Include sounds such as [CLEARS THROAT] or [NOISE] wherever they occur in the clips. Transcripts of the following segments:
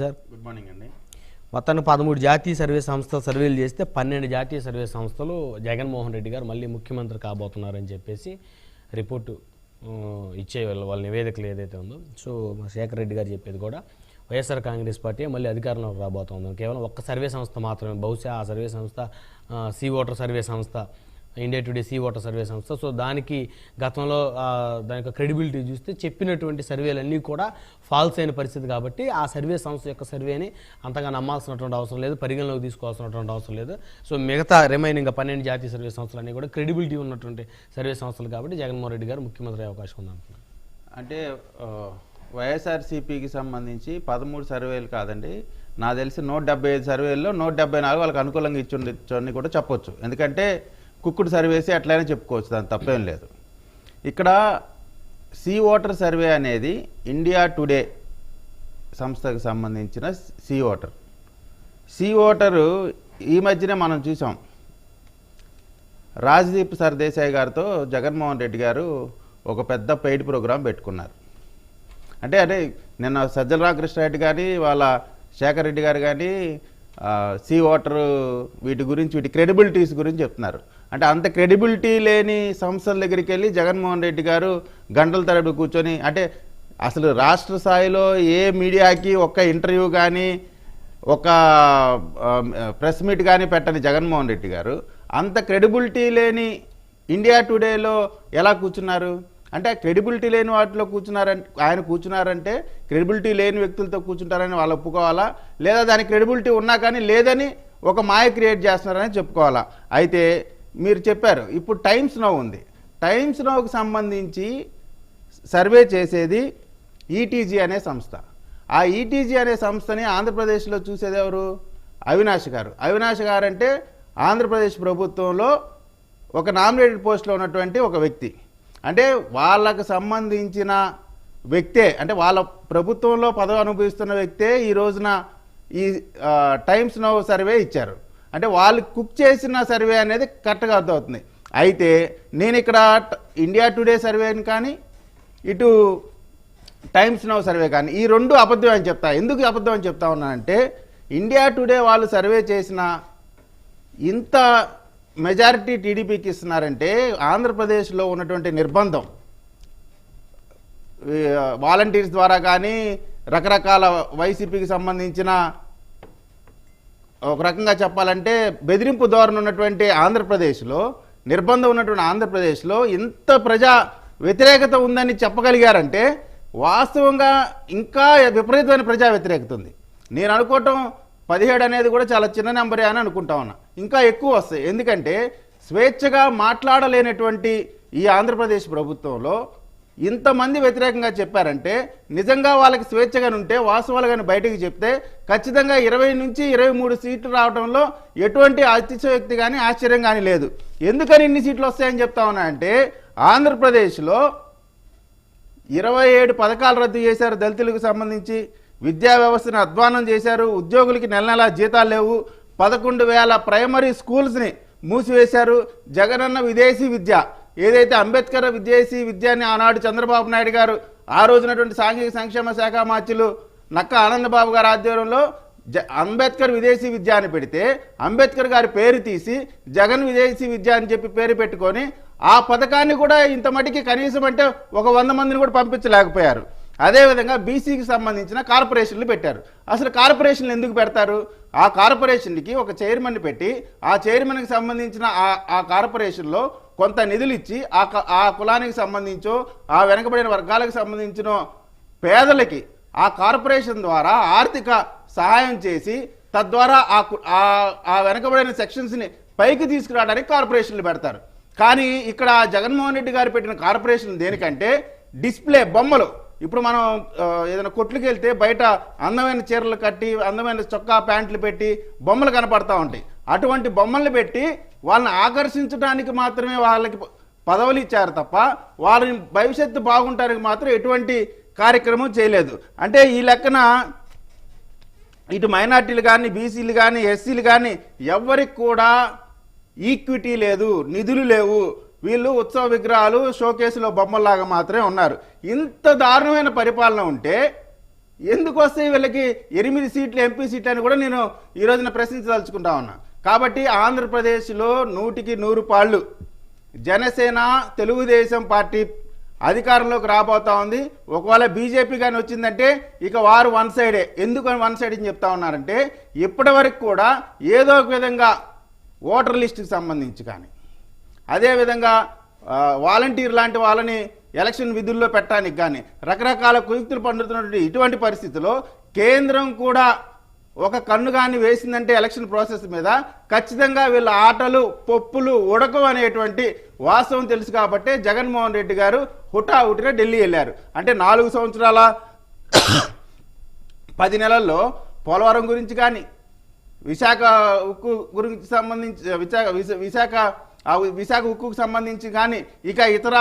Sir? Good morning అండి. మొత్తానికి పదమూడు జాతీయ సర్వే సంస్థలు సర్వేలు చేస్తే పన్నెండు జాతీయ సర్వే సంస్థలు జగన్మోహన్ రెడ్డి గారు మళ్ళీ ముఖ్యమంత్రి కాబోతున్నారని చెప్పేసి రిపోర్టు ఇచ్చే వాళ్ళ వాళ్ళ నివేదికలు ఏదైతే ఉందో. సో శేఖర్ రెడ్డి గారు చెప్పేది కూడా వైఎస్ఆర్ కాంగ్రెస్ పార్టీ మళ్ళీ అధికారంలోకి రాబోతుంది. కేవలం ఒక్క సర్వే సంస్థ మాత్రమే. బహుశా ఆ సర్వే సంస్థ సీ ఓటర్ సర్వే సంస్థ India Today C Voter survey సంస్థ. సో దానికి గతంలో దాని యొక్క క్రెడిబిలిటీ చూస్తే చెప్పినటువంటి సర్వేలన్నీ కూడా ఫాల్స్ అయిన పరిస్థితి కాబట్టి ఆ సర్వే సంస్థ యొక్క సర్వేని అంతగా నమ్మాల్సినటువంటి అవసరం లేదు పరిగణలోకి తీసుకోవాల్సినటువంటి అవసరం లేదు. సో మిగతా రిమైనింగ్ పన్నెండు జాతీయ సర్వే సంస్థలన్నీ కూడా క్రెడిబిలిటీ ఉన్నటువంటి సర్వే సంస్థలు కాబట్టి జగన్మోహన్ రెడ్డి గారు ముఖ్యమంత్రి అయ్యే అవకాశం ఉందంటున్నారు అంటే వైఎస్ఆర్సీపీకి సంబంధించి పదమూడు సర్వేలు కాదండి. నాకు తెలిసి నూట డెబ్బై ఐదు సర్వేల్లో నూట డెబ్బై నాలుగు వాళ్ళకి అనుకూలంగా ఇచ్చి కూడా చెప్పొచ్చు. ఎందుకంటే కుక్కుడు సర్వేసి అట్లనే చెప్పుకోవచ్చు దాని తప్పేం లేదు. ఇక్కడ సీ ఓటర్ సర్వే అనేది ఇండియా టుడే సంస్థకు సంబంధించిన సీ ఓటర్ సీ ఓటరు ఈ మధ్యనే మనం చూసాం. రాజ్దీప్ సర్దేశాయ్ గారితో జగన్మోహన్ రెడ్డి గారు ఒక పెద్ద పెయిడ్ ప్రోగ్రాం పెట్టుకున్నారు. అంటే అంటే నిన్న సజ్జల రామకృష్ణారెడ్డి కానీ వాళ్ళ శేఖర్ రెడ్డి గారు కానీ సీ వాటర్ వీటి గురించి వీటి క్రెడిబిలిటీస్ గురించి చెప్తున్నారు. అంటే అంత క్రెడిబిలిటీ లేని సంస్థల దగ్గరికి వెళ్ళి జగన్మోహన్ రెడ్డి గారు గంటల తరబడి కూర్చొని అంటే అసలు రాష్ట్ర స్థాయిలో ఏ మీడియాకి ఒక్క ఇంటర్వ్యూ కానీ ఒక ప్రెస్ మీట్ కానీ పెట్టని జగన్మోహన్ రెడ్డి గారు అంత క్రెడిబిలిటీ లేని ఇండియా టుడేలో ఎలా కూర్చున్నారు? అంటే క్రెడిబిలిటీ లేని వాటిలో కూర్చున్నారంటే ఆయన కూర్చున్నారంటే క్రెడిబిలిటీ లేని వ్యక్తులతో కూర్చుంటారని వాళ్ళు ఒప్పుకోవాలా? లేదా దాని క్రెడిబిలిటీ ఉన్నా కానీ లేదని ఒక మాయ క్రియేట్ చేస్తున్నారని చెప్పుకోవాలా? అయితే మీరు చెప్పారు. ఇప్పుడు టైమ్స్ నో ఉంది. టైమ్స్ నోకు సంబంధించి సర్వే చేసేది ఈటీజీ అనే సంస్థ. ఆ ఈటీజీ అనే సంస్థని ఆంధ్రప్రదేశ్లో చూసేది ఎవరు? అవినాష్ గారు. అవినాష్ గారు అంటే ఆంధ్రప్రదేశ్ ప్రభుత్వంలో ఒక నామినేటెడ్ పోస్ట్లో ఉన్నటువంటి ఒక వ్యక్తి. అంటే వాళ్ళకు సంబంధించిన వ్యక్తే అంటే వాళ్ళ ప్రభుత్వంలో పదవి అనుభవిస్తున్న వ్యక్తే ఈ రోజున ఈ టైమ్స్ నో సర్వే ఇచ్చారు. అంటే వాళ్ళు కుక్ చేసిన సర్వే అనేది కరెక్ట్గా అర్థమవుతుంది. అయితే నేను ఇక్కడ ఇండియా టుడే సర్వేని కానీ ఇటు టైమ్స్ నౌ సర్వే కానీ ఈ రెండు అబద్ధం అని చెప్తా. ఎందుకు అబద్ధం అని చెప్తా ఉన్నానంటే ఇండియా టుడే వాళ్ళు సర్వే చేసిన ఇంత మెజారిటీ టీడీపీకి ఇస్తున్నారంటే ఆంధ్రప్రదేశ్లో ఉన్నటువంటి నిర్బంధం. వాలంటీర్స్ ద్వారా కానీ రకరకాల వైసీపీకి సంబంధించిన ఒక రకంగా చెప్పాలంటే బెదిరింపు ధోరణి ఉన్నటువంటి ఆంధ్రప్రదేశ్లో నిర్బంధం ఉన్నటువంటి ఆంధ్రప్రదేశ్లో ఇంత ప్రజా వ్యతిరేకత ఉందని చెప్పగలిగారంటే వాస్తవంగా ఇంకా విపరీతమైన ప్రజా వ్యతిరేకత ఉంది. నేను అనుకోవటం పదిహేడు అనేది కూడా చాలా చిన్న నెంబరే అని అనుకుంటా ఉన్నా. ఇంకా ఎక్కువ వస్తాయి. ఎందుకంటే స్వేచ్ఛగా మాట్లాడలేనటువంటి ఈ ఆంధ్రప్రదేశ్ ప్రభుత్వంలో ఇంతమంది వ్యతిరేకంగా చెప్పారంటే నిజంగా వాళ్ళకి స్వేచ్ఛగా ఉంటే వాస్తవాలు కానీ బయటకు చెప్తే ఖచ్చితంగా ఇరవై నుంచి ఇరవై మూడు సీట్లు రావడంలో ఎటువంటి అతిశయోక్తి కానీ ఆశ్చర్యం కానీ లేదు. ఎందుకని ఇన్ని సీట్లు వస్తాయని చెప్తా ఉన్నా అంటే ఆంధ్రప్రదేశ్లో ఇరవై ఏడు పథకాలు రద్దు చేశారు దళితులకు సంబంధించి విద్యా వ్యవస్థను అధ్వానం చేశారు ఉద్యోగులకి నెల నెలా జీతాలు లేవు పదకొండు వేల ప్రైమరీ స్కూల్స్ని మూసివేశారు జగనన్న విదేశీ విద్య. ఏదైతే అంబేద్కర్ విదేశీ విద్యాన్ని ఆనాడు చంద్రబాబు నాయుడు గారు ఆ రోజునటువంటి సాంఘిక సంక్షేమ శాఖ మార్చులు నక్క ఆనందబాబు గారి ఆధ్వర్యంలో జ అంబేద్కర్ విదేశీ విద్య అని పెడితే అంబేద్కర్ గారి పేరు తీసి జగన్ విదేశీ విద్య అని చెప్పి పేరు పెట్టుకొని ఆ పథకాన్ని కూడా ఇంత మటుకి కనీసం అంటే ఒక వంద మందిని కూడా పంపించలేకపోయారు. అదేవిధంగా బీసీకి సంబంధించిన కార్పొరేషన్లు పెట్టారు. అసలు కార్పొరేషన్లు ఎందుకు పెడతారు? ఆ కార్పొరేషన్కి ఒక చైర్మన్ పెట్టి ఆ చైర్మన్కి సంబంధించిన ఆ ఆ కార్పొరేషన్లో కొంత నిధులు ఇచ్చి ఆ క- ఆ కులానికి సంబంధించో ఆ వెనకబడిన వర్గాలకు సంబంధించిన పేదలకి ఆ కార్పొరేషన్ ద్వారా ఆర్థిక సహాయం చేసి తద్వారా ఆ కు- ఆ- ఆ వెనకబడిన సెక్షన్స్ని పైకి తీసుకురావడానికి కార్పొరేషన్లు పెడతారు. కానీ ఇక్కడ జగన్మోహన్ రెడ్డి గారు పెట్టిన కార్పొరేషన్ దేనికంటే డిస్ప్లే బొమ్మలు. ఇప్పుడు మనం ఏదైనా కొట్లుకి వెళ్తే బయట అందమైన చీరలు కట్టి అందమైన చొక్కా ప్యాంట్లు పెట్టి బొమ్మలు కనపడతా ఉంటాయి. అటువంటి బొమ్మలు పెట్టి వాళ్ళని ఆకర్షించడానికి మాత్రమే వాళ్ళకి పదవులు ఇచ్చారు తప్ప వాళ్ళని భవిష్యత్తు బాగుంటానికి మాత్రం ఎటువంటి కార్యక్రమం చేయలేదు. అంటే ఈ లెక్కన ఇటు మైనార్టీలు కానీ బీసీలు కానీ ఎస్సీలు కానీ ఎవరికి కూడా ఈక్విటీ లేదు నిధులు లేవు. వీళ్ళు ఉత్సవ విగ్రహాలు షోకేసులో బొమ్మల్లాగా మాత్రమే ఉన్నారు. ఇంత దారుణమైన పరిపాలన ఉంటే ఎందుకు వస్తాయి వీళ్ళకి ఎనిమిది సీట్లు ఎంపీ సీట్లు అని కూడా నేను ఈ రోజున ప్రశ్నించదలుచుకుంటా ఉన్నా. కాబట్టి ఆంధ్రప్రదేశ్లో నూటికి నూరు పాళ్ళు జనసేన తెలుగుదేశం పార్టీ అధికారంలోకి రాబోతా ఉంది. ఒకవేళ బీజేపీ కానీ వచ్చిందంటే ఇక వారు వన్ సైడే. ఎందుకు వన్ సైడ్ అని చెప్తా ఉన్నారంటే ఇప్పటి వరకు కూడా ఏదో ఒక విధంగా ఓటర్ లిస్టుకి సంబంధించి కానీ అదేవిధంగా వాలంటీర్ లాంటి వాళ్ళని ఎలక్షన్ విధుల్లో పెట్టడానికి కానీ రకరకాల కుయుక్తులు పండుతున్నటువంటి ఇటువంటి పరిస్థితిలో కేంద్రం కూడా ఒక కన్ను కానీ వేసిందంటే ఎలక్షన్ ప్రాసెస్ మీద ఖచ్చితంగా వీళ్ళ ఆటలు పప్పులు ఉడకం అనేటువంటి వాస్తవం తెలుసు కాబట్టి జగన్మోహన్ రెడ్డి గారు హుటాహుటిన ఢిల్లీ వెళ్ళారు. అంటే నాలుగు సంవత్సరాల [COUGHS] పది నెలల్లో పోలవరం గురించి కానీ విశాఖ ఉక్కు గురించి సంబంధించి విశాఖ విశాఖ విశాఖ ఉక్కుకు సంబంధించి కానీ ఇక ఇతర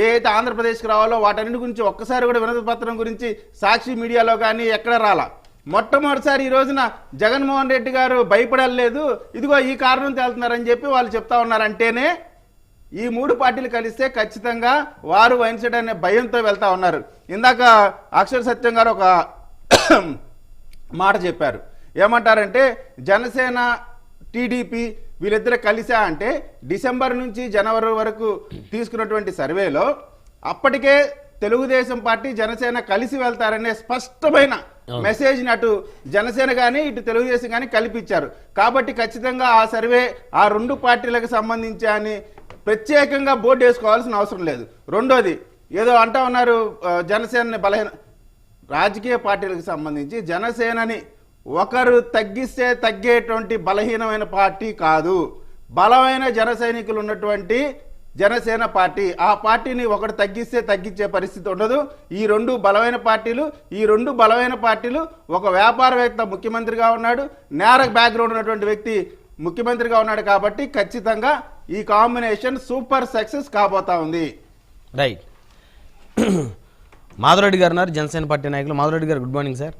ఏ అయితే ఆంధ్రప్రదేశ్కి రావాలో వాటన్నిటి గురించి ఒక్కసారి కూడా వినతి పత్రం గురించి సాక్షి మీడియాలో కానీ ఎక్కడ రాలా? మొట్టమొదటిసారి ఈ రోజున జగన్మోహన్ రెడ్డి గారు భయపడలేదు. ఇదిగో ఈ కారణం తేలుతున్నారని చెప్పి వాళ్ళు చెప్తా ఉన్నారంటేనే ఈ మూడు పార్టీలు కలిస్తే ఖచ్చితంగా వారు వైన్సెడ్ అనే భయంతో వెళ్తా ఉన్నారు. ఇందాక అక్షర సత్యం గారు ఒక మాట చెప్పారు. ఏమంటారంటే జనసేన టీడీపీ వీళ్ళిద్దరు కలిసా అంటే డిసెంబర్ నుంచి జనవరి వరకు తీసుకున్నటువంటి సర్వేలో అప్పటికే తెలుగుదేశం పార్టీ జనసేన కలిసి వెళ్తారనే స్పష్టమైన మెసేజ్ని అటు జనసేన కానీ ఇటు తెలుగుదేశం కానీ కల్పించారు. కాబట్టి ఖచ్చితంగా ఆ సర్వే ఆ రెండు పార్టీలకు సంబంధించి అని ప్రత్యేకంగా బోర్డు వేసుకోవాల్సిన అవసరం లేదు. రెండోది ఏదో అంటా ఉన్నారు జనసేనని బలహీన రాజకీయ పార్టీలకు సంబంధించి జనసేనని ఒకరు తగ్గిస్తే తగ్గేటువంటి బలహీనమైన పార్టీ కాదు. బలమైన జనసైనికులు ఉన్నటువంటి జనసేన పార్టీ. ఆ పార్టీని ఒకటి తగ్గిస్తే తగ్గించే పరిస్థితి ఉండదు. ఈ రెండు బలమైన పార్టీలు ఈ రెండు బలమైన పార్టీలు ఒక వ్యాపారవేత్త ముఖ్యమంత్రిగా ఉన్నాడు. నేర బ్యాక్గ్రౌండ్ ఉన్నటువంటి వ్యక్తి ముఖ్యమంత్రిగా ఉన్నాడు కాబట్టి ఖచ్చితంగా ఈ కాంబినేషన్ సూపర్ సక్సెస్ కాబోతా ఉంది. రైట్. [CLEARS THROAT] మాధురెడ్డి గారు ఉన్నారు జనసేన పార్టీ నాయకులు. మాధురెడ్డి గారు గుడ్ మార్నింగ్ సార్.